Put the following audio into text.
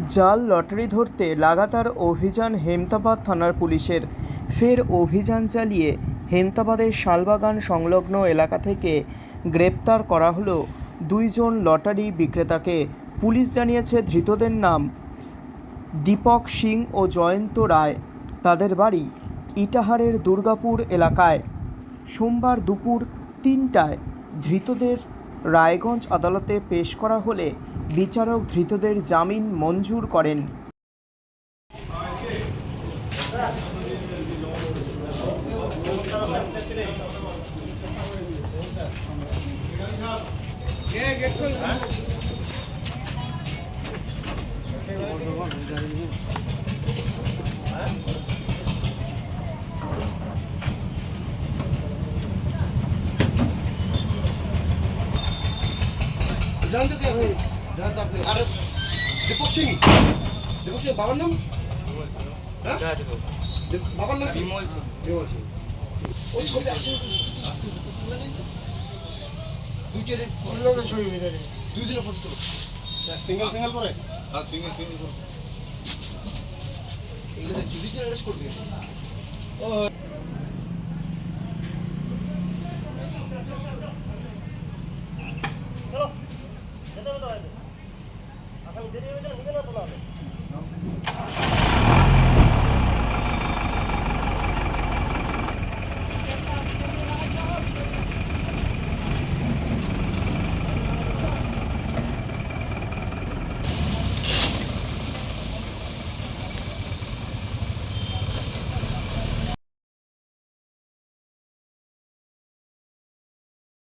জাল লটারি ধরতে লাগাতার অভিযান হেমতাবাদ থানার পুলিশের। ফের অভিযান চালিয়ে হেমতাবাদের শালবাগান সংলগ্ন এলাকা থেকে গ্রেপ্তার করা হলো দুইজন লটারি বিক্রেতাকে। পুলিশ জানিয়েছে, ধৃতদের নাম দীপক সিং ও জয়ন্ত রায়। তাদের বাড়ি ইটাহারের দুর্গাপুর এলাকায়। সোমবার দুপুর তিনটায় ধৃতদের রায়গঞ্জ আদালতে পেশ করা হলে বিচারক ধৃতদের জামিন মঞ্জুর করেন। জানতে পুরো ভিতরে দুইজনে ফটো সিঙ্গেল সিঙ্গেল করে হ্যাঁ? সিঙ্গেল সিঙ্গেল এগুলো দুইজনে করবে ও দেরি হয়ে গেলে